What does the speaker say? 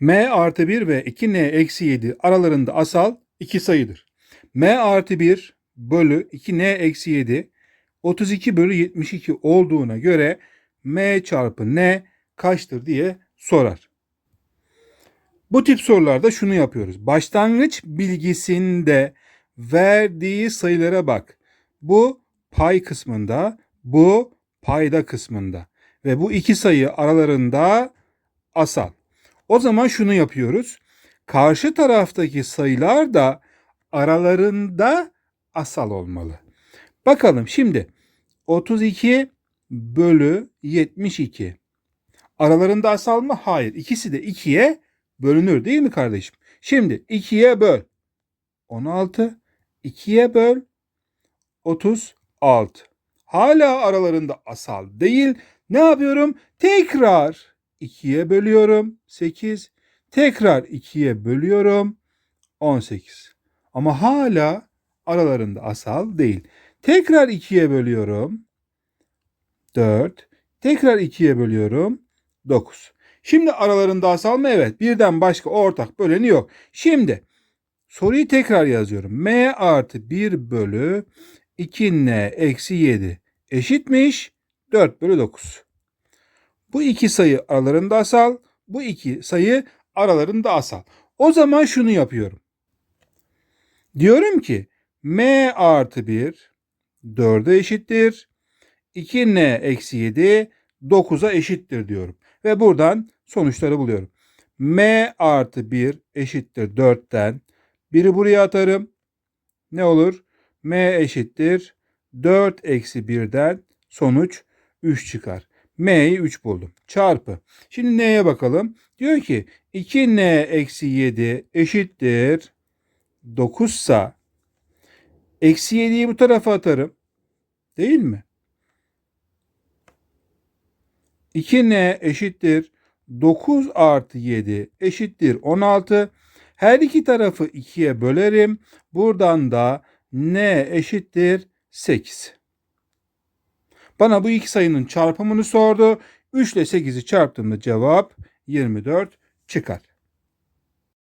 m artı 1 ve 2n eksi 7 aralarında asal iki sayıdır. m artı 1 bölü 2n eksi 7 32 bölü 72 olduğuna göre m çarpı n kaçtır diye sorar. Bu tip sorularda şunu yapıyoruz. Başlangıç bilgisinde verdiği sayılara bak. Bu pay kısmında, bu payda kısmında ve bu iki sayı aralarında asal. O zaman şunu yapıyoruz. Karşı taraftaki sayılar da aralarında asal olmalı. Bakalım şimdi 32 bölü 72. Aralarında asal mı? Hayır. İkisi de 2'ye bölünür değil mi kardeşim? Şimdi 2'ye böl. 16. 2'ye böl. 36. Hala aralarında asal değil. Ne yapıyorum? Tekrar 2'ye bölüyorum. 8. Tekrar 2'ye bölüyorum. 18. Ama hala aralarında asal değil. Tekrar 2'ye bölüyorum. 4. Tekrar 2'ye bölüyorum. 9. Şimdi aralarında asal mı? Evet. Birden başka ortak böleni yok. Şimdi soruyu tekrar yazıyorum. M artı 1 bölü 2N eksi 7 eşitmiş 4 bölü 9. Bu iki sayı aralarında asal. Bu iki sayı aralarında asal. O zaman şunu yapıyorum. Diyorum ki M artı 1 4'e eşittir. 2N eksi 7 9'a eşittir diyorum. Ve buradan sonuçları buluyorum. M artı 1 eşittir 4'ten. Biri buraya atarım. Ne olur? M eşittir 4 eksi 1'den sonuç 3 çıkar. M'yi 3 buldum. Çarpı. Şimdi N'ye bakalım. Diyor ki 2N eksi 7 eşittir 9 sa eksi 7'yi bu tarafa atarım. Değil mi? 2n eşittir 9 artı 7 eşittir 16. Her iki tarafı 2'ye bölerim. Buradan da n eşittir 8. Bana bu iki sayının çarpımını sordu. 3 ile 8'i çarptığımda cevap 24 çıkar.